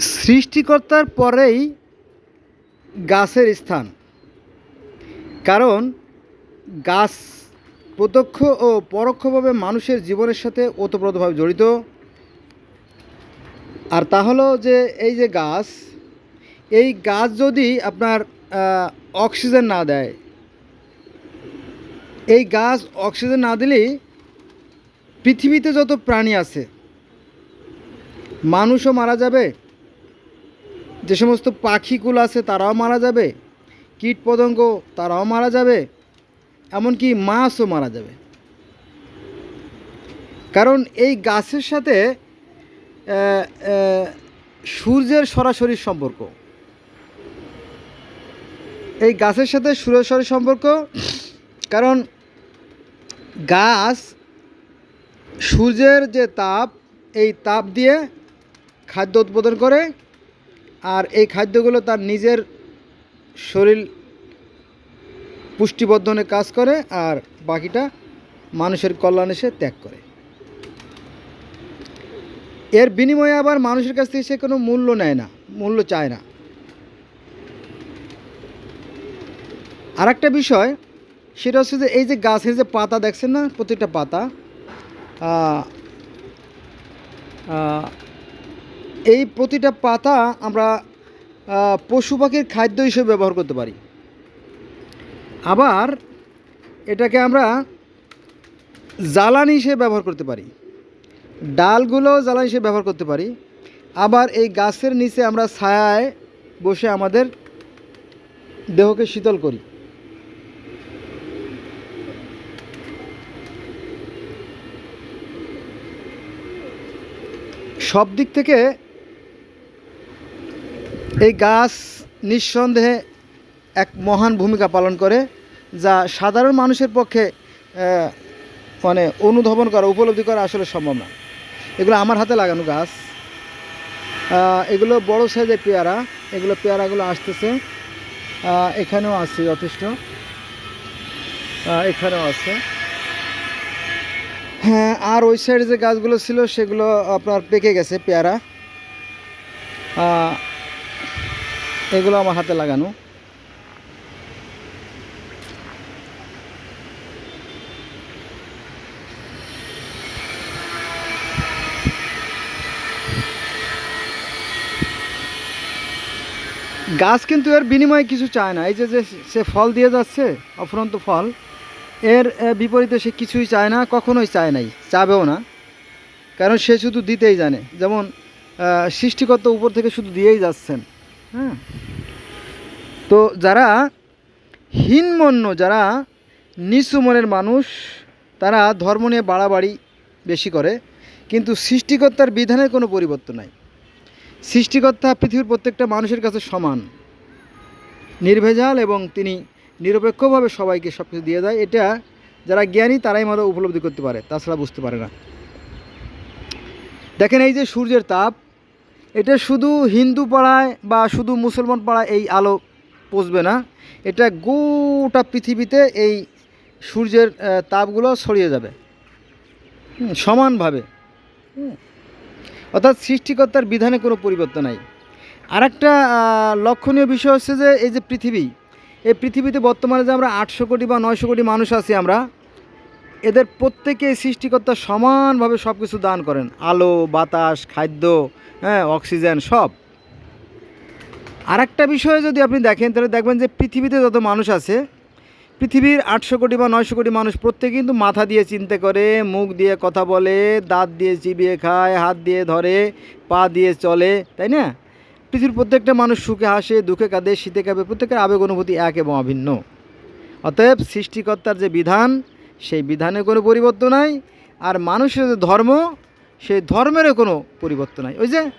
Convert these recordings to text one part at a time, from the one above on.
সৃষ্টিকর্তার পরেই গাছের স্থান। কারণ গাছ প্রত্যক্ষ ও পরোক্ষভাবে মানুষের জীবনের সাথে ওতপ্রোতভাবে জড়িত। আর তা হলো যে এই যে গাছ, এই গাছ যদি আপনার অক্সিজেন না দেয়, এই গাছ অক্সিজেন না দিলেই পৃথিবীতে যত প্রাণী আছে, মানুষও মারা যাবে যে সমস্ত পাখিগুলো আছে, তারাও মারা যাবে। কীট পতঙ্গ, তারাও মারা যাবে। এমনকি মাছও মারা যাবে। কারণ এই গাছের সাথে সূর্যের সরাসরি সম্পর্ক। এই গাছের সাথে সূর্যের সরাসরি সম্পর্ক, কারণ গাছ সূর্যের যে তাপ, এই তাপ দিয়ে খাদ্য উৎপাদন করে। আর এই খাদ্যগুলো তার নিজের শরীর পুষ্টিবর্ধনে কাজ করে আর বাকিটা মানুষের কল্যাণে সে ত্যাগ করে। এর বিনিময়ে আবার মানুষের কাছ থেকে সে কোনো মূল্য নেয় না, মূল্য চায় না। আর একটা বিষয়, সেটা হচ্ছে যে এই যে গাছের যে পাতা দেখছেন না, প্রত্যেকটা পাতা এই প্রতিটা পাতা আমরা পশু পাখির খাদ্য হিসেবে ব্যবহার করতে পারি। আবার এটাকে আমরা জ্বালানি হিসেবে ব্যবহার করতে পারি। ডালগুলো জ্বালানি হিসেবে ব্যবহার করতে পারি। আবার এই গাছের নিচে আমরা ছায়ায় বসে আমাদের দেহকে শীতল করি। সব দিক থেকে এই গাছ নিঃসন্দেহে এক মহান ভূমিকা পালন করে, যা সাধারণ মানুষের পক্ষে মানে অনুধাবন করা, উপলব্ধি করা আসলে সম্ভব না। এগুলো আমার হাতে লাগানো গাছ। এগুলো বড় সাইজের পেয়ারা। এগুলো পেয়ারাগুলো আসতেছে। এখানেও আছে যথেষ্ট। এখানেও আছে। হ্যাঁ আর ওই সাইডে যে গাছগুলো ছিল, সেগুলো আপনার পেকে গেছে পেয়ারা। এগুলো আমার হাতে লাগানো। গাছ কিন্তু এর বিনিময়ে কিছু চায় না। এই যে যে সে ফল দিয়ে যাচ্ছে, অফুরন্ত ফল, এর বিপরীতে সে কিছুই চায় না, কখনোই চায় নাই, চাবেও না। কারণ সে শুধু দিতেই জানে। যেমন সৃষ্টিকর্তা উপর থেকে শুধু দিয়েই যাচ্ছেন। হ্যাঁ তো যারা হীনমন্য, যারা নিচু মনের মানুষ, তারা ধর্ম নিয়ে বাড়াবাড়ি বেশি করে, কিন্তু সৃষ্টিকর্তার বিধানের কোনো পরিবর্তন নাই। সৃষ্টিকর্তা পৃথিবীর প্রত্যেকটা মানুষের কাছে সমান। নির্ভেজাল এবং তিনি নিরপেক্ষভাবে সবাইকে সব কিছু দিয়ে দেয়। এটা যারা জ্ঞানী, তারাই মাত্র উপলব্ধি করতে পারে, তাছাড়া বুঝতে পারে না। দেখেন এই যে সূর্যের তাপ এটা শুধু হিন্দু পাড়ায় বা শুধু মুসলমান পাড়ায় এই আলো পৌঁছবে না। এটা গোটা পৃথিবীতে এই সূর্যের তাপগুলো ছড়িয়ে যাবে। সমানভাবে। অর্থাৎ সৃষ্টিকর্তার বিধানে কোনো পরিবর্তন নাই। আর একটা লক্ষণীয় বিষয় হচ্ছে যে এই যে পৃথিবী, এই পৃথিবীতে বর্তমানে যে আমরা আটশো কোটি বা নয়শো কোটি মানুষ আছি আমরা, এদের প্রত্যেকে সৃষ্টিকর্তা সমানভাবে সব কিছু দান করেন। আলো, বাতাস, খাদ্য হ্যাঁ অক্সিজেন, সব। আর একটা বিষয়ে যদি আপনি দেখেন, তাহলে দেখবেন যে পৃথিবীতে যত মানুষ আছে, পৃথিবীর আটশো কোটি বা নয়শো কোটি মানুষ প্রত্যেকে কিন্তু মাথা দিয়ে চিন্তা করে, মুখ দিয়ে কথা বলে, দাঁত দিয়ে চিবিয়ে খায়, হাত দিয়ে ধরে, পা দিয়ে চলে, তাই না? পৃথিবীর প্রত্যেকটা মানুষ সুখে হাসে, দুঃখে কাঁদে, শীতে কাঁপে, প্রত্যেকের আবেগ অনুভূতি এক এবং অভিন্ন। অতএব সৃষ্টিকর্তার যে বিধান, সেই বিধানে কোনো পরিবর্তন নাই। আর মানুষের যে ধর্ম সেই ধর্মেরও কোনো পরিবর্তন নাই। ওই যে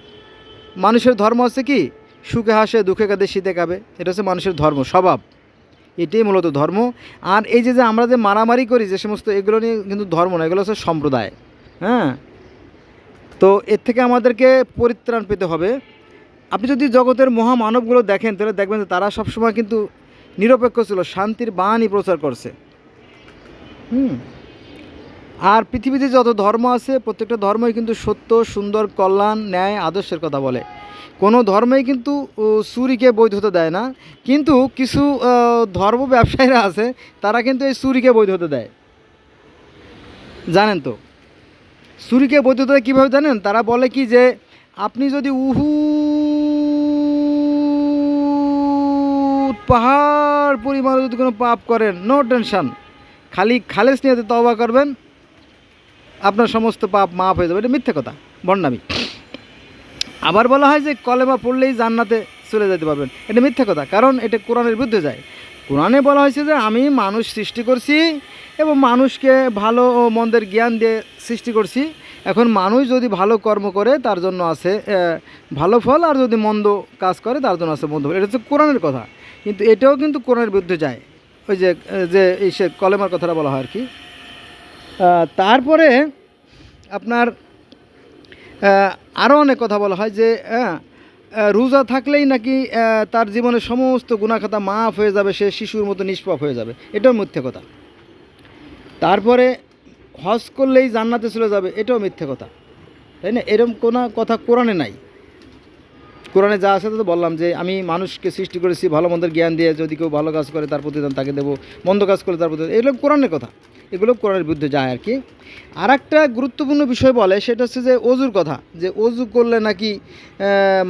মানুষের ধর্ম হচ্ছে কি? সুখে হাসে, দুঃখে কাঁদে, শীতে কাঁপে। এটা হচ্ছে মানুষের ধর্ম, স্বভাব। এটাই মূলত ধর্ম। আর এই যে যে আমরা যে মারামারি করি, যে সমস্ত এগুলো নিয়ে কিন্তু ধর্ম না, এগুলো হচ্ছে সম্প্রদায়। হ্যাঁ? তো এর থেকে আমাদেরকে পরিত্রাণ পেতে হবে। আপনি যদি জগতের মহামানবগুলো দেখেন, তাহলে দেখবেন যে তারা সবসময় কিন্তু নিরপেক্ষ ছিল, শান্তির বাণী প্রচার করছে। হুম? আর পৃথিবীতে যত ধর্ম আছে প্রত্যেকটা ধর্মই কিন্তু সত্য সুন্দর কল্যাণ ন্যায় আদর্শের কথা বলে। কোনো ধর্মই কিন্তু ও, চুরিকে বৈধতা দেয় না। কিন্তু কিছু ধর্ম ব্যবসায়ীরা আছে তারা কিন্তু এই চুরিকে বৈধতা দেয়। জানেন তো? চুরিকে বৈধতা কীভাবে জানেন? তারা বলে কি যে আপনি যদি উহু পাহাড় পরিমাণে যদি কোনো পাপ করেন নো টেনশন খালি খালেস নিয়ে তবা করবেন আপনার সমস্ত পাপ মাফ হয়ে যাবে। এটা মিথ্যে কথা বন্ডামি আবার বলা হয় যে কলেমা পড়লেই জান্নাতে চলে যেতে পারবেন। এটা মিথ্যে কথা, কারণ এটা কোরআনের বিরুদ্ধে যায়। কোরআনে বলা হয়েছে যে আমি মানুষ সৃষ্টি করছি এবং মানুষকে ভালো ও মন্দের জ্ঞান দিয়ে সৃষ্টি করছি। এখন মানুষ যদি ভালো কর্ম করে, তার জন্য আছে ভালো ফল, আর যদি মন্দ কাজ করে, তার জন্য আছে মন্দ ফল। এটা হচ্ছে কোরআনের কথা। কিন্তু এটাও কিন্তু কোরআনের বিরুদ্ধে যায়। ওই যে যে এই সে কলেমার কথাটা বলা হয় আর কি। তারপরে আপনার আরও অনেক কথা বলা হয় যে হ্যাঁ, রোজা থাকলেই নাকি তার জীবনের সমস্ত গুণাখাতা মাফ হয়ে যাবে সে শিশুর মতো নিষ্পাপ হয়ে যাবে। এটাও মিথ্যে কথা। তারপরে হজ করলেই জান্নাতে চলে যাবে এটাও মিথ্যে কথা। তাই না? এরকম কোনো কথা কোরআনে নাই। কোরআনে যা আছে তা বললাম যে আমি মানুষকে সৃষ্টি করেছি ভালো মন্দের জ্ঞান দিয়ে যদি কেউ ভালো কাজ করে তার প্রতিদান তাকে দেবো মন্দ কাজ করে তার প্রতিদান এগুলো কোরআনের কথা। এগুলো কোরআনের বিরুদ্ধে যায় আর কি। আর একটা গুরুত্বপূর্ণ বিষয় বলে, সেটা হচ্ছে যে অজুর কথা। যে অজু করলে নাকি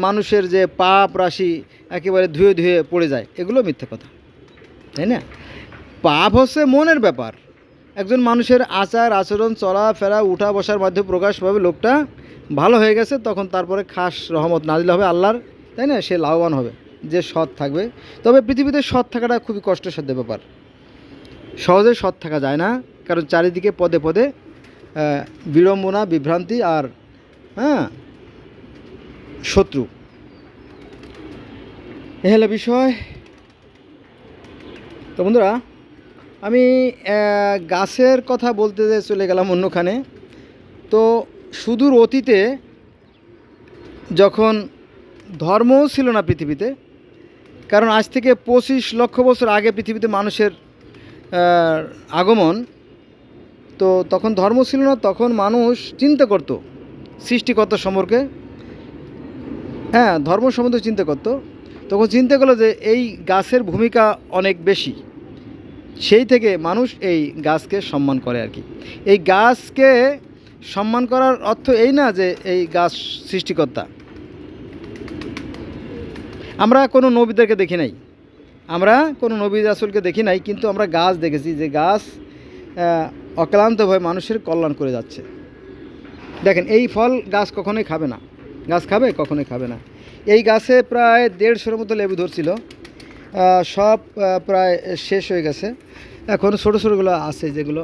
মানুষের যে পাপ রাশি একেবারে ধুয়ে ধুয়ে পড়ে যায়, এগুলো মিথ্যে কথা। তাই না? পাপ হচ্ছে মনের ব্যাপার। একজন মানুষের আচার, আচরণ, চলাফেরা, উঠা বসার মাধ্যমে প্রকাশ পাবে লোকটা, ভালো হয়ে গেছে, তখন তারপরে খাস রহমত নাজিল হবে আল্লাহর, তাই না? সে লাভবান হবে, যে সৎ থাকবে। তবে পৃথিবীতে সৎ থাকাটা খুবই কষ্টসাধ্য ব্যাপার। সহজে সৎ থাকা যায় না, কারণ চারিদিকে পদে পদে বিড়ম্বনা, বিভ্রান্তি আর হ্যাঁ শত্রু। এ হলো বিষয়। তো বন্ধুরা, আমি গাছের কথা বলতে যে চলে গেলাম অন্যখানে, তো সুদূর অতীতে যখন ধর্মও ছিল না পৃথিবীতে, কারণ আজ থেকে পঁচিশ লক্ষ বছর আগে পৃথিবীতে মানুষের আগমন, তো তখন ধর্ম ছিল না, তখন মানুষ চিন্তা করত সৃষ্টিকর্তা সম্পর্কে। হ্যাঁ ধর্ম সম্বন্ধে চিন্তা করত। তখন চিন্তা করল যে এই গাছের ভূমিকা অনেক বেশি। সেই থেকে মানুষ এই গাছকে সম্মান করে আর কি। এই গাছকে সম্মান করার অর্থ এই না যে এই গাছ সৃষ্টিকর্তা। আমরা কোনো নবীদেরকে দেখি নাই। আমরা কোনো নবী রাসুলকে দেখি নাই, কিন্তু আমরা গাছ দেখেছি যে গাছ অক্লান্তভাবে মানুষের কল্যাণ করে যাচ্ছে। দেখেন, এই ফল গাছ কখনোই খাবে না। গাছ খাবে, কখনোই খাবে না। এই গাছে প্রায় দেড়শোর মতো লেবু ধরছিল। সব প্রায় শেষ হয়ে গেছে। এখন ছোটো ছোটোগুলো আছে যেগুলো,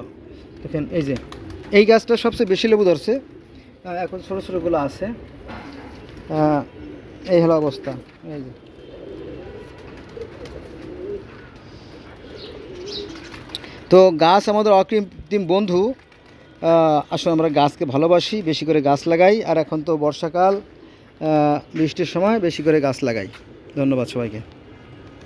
দেখেন, এই যে, এই গাছটা সবচেয়ে বেশি লেবু ধরছে। এখন ছোটো ছোটোগুলো আছে। এই হলো অবস্থা। এই যে। তো গাছ আমাদের অকৃত্রিম বন্ধু। আসলে আমরা গাছকে ভালোবাসি, বেশি করে গাছ লাগাই, আর এখন তো বর্ষাকাল বৃষ্টির সময় বেশি করে গাছ লাগাই। ধন্যবাদ সবাইকে।